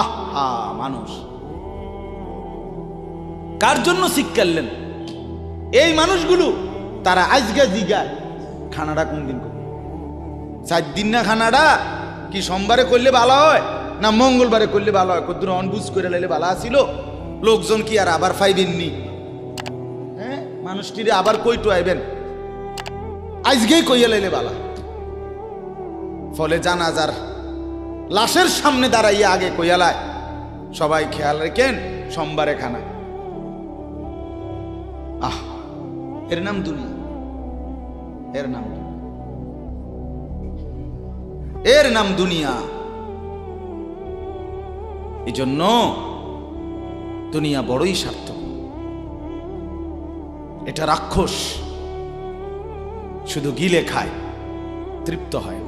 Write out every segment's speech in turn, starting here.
আহা, মানুষ। কার জন্য শিক্ষালেন এই মানুষগুলো, তারা আজকে জিগায় খানাটা কোন দিন করবে? চার দিন না খানাটা কি সোমবারে করলে ভালো হয়, না মঙ্গলবারে করলে ভালো হয়? কদ্দুর অনবুজ করে লাইলে ভালো আসিল লোকজন কি আর আবার ফাইবেননি? হ্যাঁ মানুষটিরে আবার কইটু আইবেন আজকেই কইয়া লাইলে ভালো ফলে জানাজার লাশের সামনে দাঁড়াইয়া আগে কইয়ালায়, সবাই খেয়াল রেখেন, সোমবারে খানা। আহ, এর নাম দুনিয়া। এর নাম। এর নাম দুনিয়া। এই জন্য দুনিয়া বড়ই সার্থক। এটা রাক্ষস শুধু গিলে খায়, তৃপ্ত হয়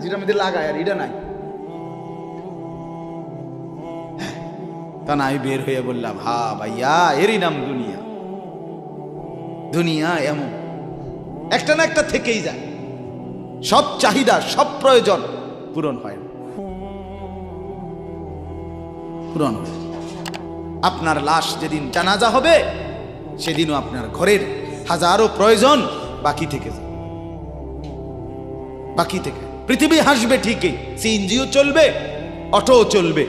যেটার মধ্যে লাগায় আর এটা নাই। তা না, আমি বের হয়ে বললাম, হা ভাইয়া, এরই নাম দুনিয়া। দুনিয়া এমন। একটা না একটা থেকেই যায়। সব চাহিদা, সব প্রয়োজন পূরণ হয়। পূরণ আপনার লাশ যেদিন জানাজা হবে, সেদিনও আপনার ঘরের হাজারো প্রয়োজন বাকি থেকে যায়। বাকি থেকে। পৃথিবী হাসবে ঠিকই সিএনজিও চলবে, অটোও চলবে,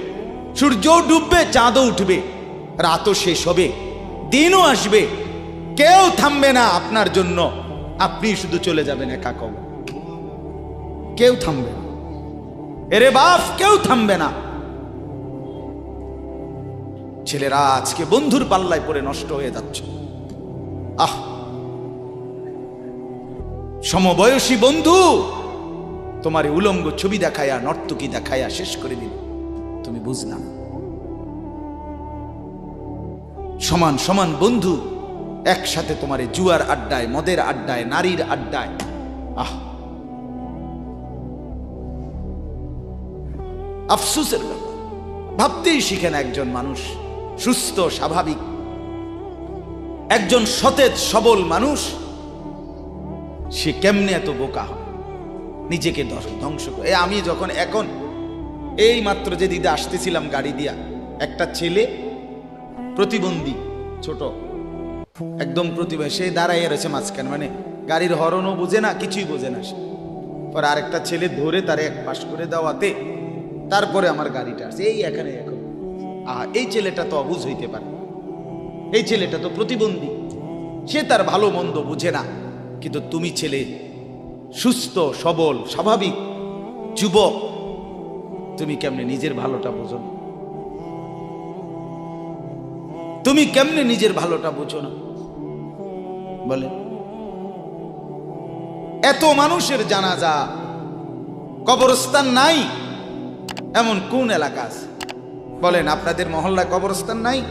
সূর্যও ডুববে, চাঁদও উঠবে, রাতও শেষ হবে, দিনও আসবে, কেউ থামবে না আপনার জন্য, আপনি শুধু চলে যাবেন একা কব কেউ থামবে না। এরে বাপ, কেউ থামবে না। ছেলেরা আজকে বন্ধুর পাল্লায় পড়ে নষ্ট হয়ে যাচ্ছে। আহ! সমবয়সী বন্ধু তোমার উলঙ্গ ছবি দেখায়া নর্তকী দেখায়া শেষ করে দিল। তুমি বুঝলাম সমান সমান বন্ধু, একসাথে তোমার জুয়ার আড্ডায়, মদের আড্ডায়, নারীর আড্ডায়। আহ! আফসুসের ব্যাপার। ভাবতেই শিখেন একজন মানুষ। সুস্থ, স্বাভাবিক। একজন সতেজ, সবল মানুষ, সে কেমনে এত বোকা হয়? নিজেকে ধ্বংস করে। আমি যখন এখন এই মাত্র যে দিদা আসতেছিলাম গাড়ি দিয়া, একটা ছেলে প্রতিবন্ধী, ছোট, একদম প্রতিভা সে দাঁড়াইয়া রয়েছে মাঝখানে মানে গাড়ির হরনও বোঝে না, কিছুই বোঝে না সে। পর আরেকটা ছেলে ধরে তারে এক পাশ করে দেওয়াতে তারপরে আমার গাড়িটা আসছে এই এখানে এখন আহা, এই ছেলেটা তো অবুঝ হইতে পারে। এই ছেলেটা তো প্রতিবন্ধী। সে তার ভালো মন্দ বুঝে না। কিন্তু তুমি ছেলে সুস্থ, সবল, স্বাভাবিক যুবক, তুমি কেমনে নিজের ভালোটা বোঝো না? তুমি কেমনে নিজের ভালোটা বোঝো না? বলে, এত মানুষের জানাজা, কবরস্থান নাই, এমন কোন এলাকা আছে? বলেন, আপনাদের মহল্লায় কবরস্থান নাই?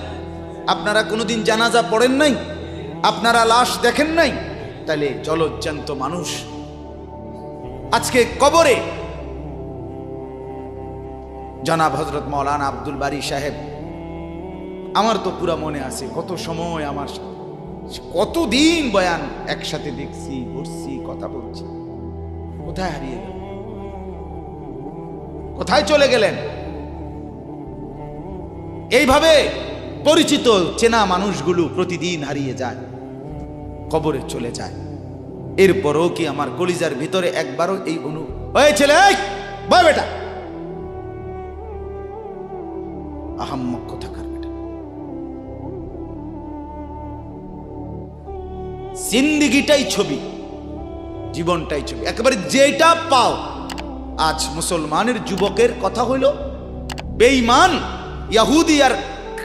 আপনারা কোনোদিন জানাজা পড়েন নাই? আপনারা লাশ দেখেন নাই? তাহলে জলজ্জান্ত মানুষ আজকে কবরে। জনাব হজরত মৌলানা আব্দুল বারি সাহেব, আমার তো পুরা মনে আছে কত সময় আমার সাথে কতদিন বয়ান একসাথে দেখছি, ঘুরছি, কথা বলছি। কোথায় হারিয়ে গেল? কোথায় চলে গেলেন? এইভাবে পরিচিত চেনা মানুষগুলো প্রতিদিন হারিয়ে যায়, কবরে চলে যায়। এরপরও কি আমার কলিজার ভিতরে একবারও এই অনু ওই ছেলে বেটা! আহাম্মক কোথাকার বেটা। জিন্দিগিটাই ছবি, জীবনটাই ছবি। একেবারে যেটা পাও। আজ মুসলমানের যুবকের কথা হইল, বেঈমান, ইয়াহুদি আর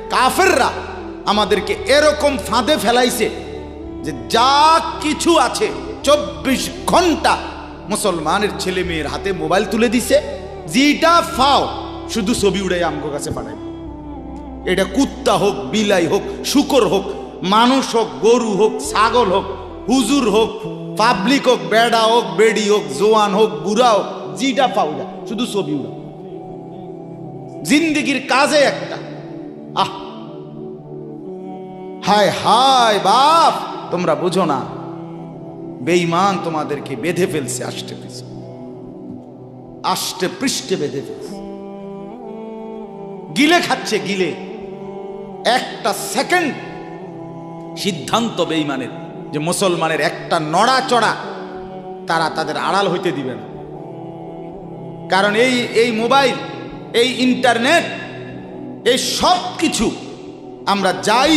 কাফেররা আমাদেরকে এরকম ফাঁদে ফেলাইছে যে যা কিছু আছে চব্বিশ ঘণ্টা মুসলমানের ছেলে মেয়ের হাতে মোবাইল তুলে দিছে। যেটা ফাও, শুধু ছবি উড়াই আমগো কাছে পাঠায় এটা কুত্তা হোক, বিলাই হোক, শুকর হোক, মানুষ হোক, গরু হোক, ছাগল হোক, হুজুর হোক, পাবলিক হোক, বেড়া হোক, বেড়ি হোক, জোয়ান হোক, বুড়া হোক জিটা পাউডা শুধু ছবি উড়া জিন্দিগির কাজে একটা। আহ! হায় হায়, বাপ! তোমরা বুঝো না। বেঈমান তোমাদেরকে বেঁধে ফেলছে আষ্টে পৃষ্ঠে আষ্টে পৃষ্ঠে বেঁধে ফেলছে। গিলে খাচ্ছে, গিলে। একটা সেকেন্ড সিদ্ধান্ত বেঈমানের, যে মুসলমানের একটা নড়া চড়া তারা তাদের আড়াল হইতে দিবে না। কারণ এই এই মোবাইল, এই ইন্টারনেট, এই সব কিছু আমরা যাই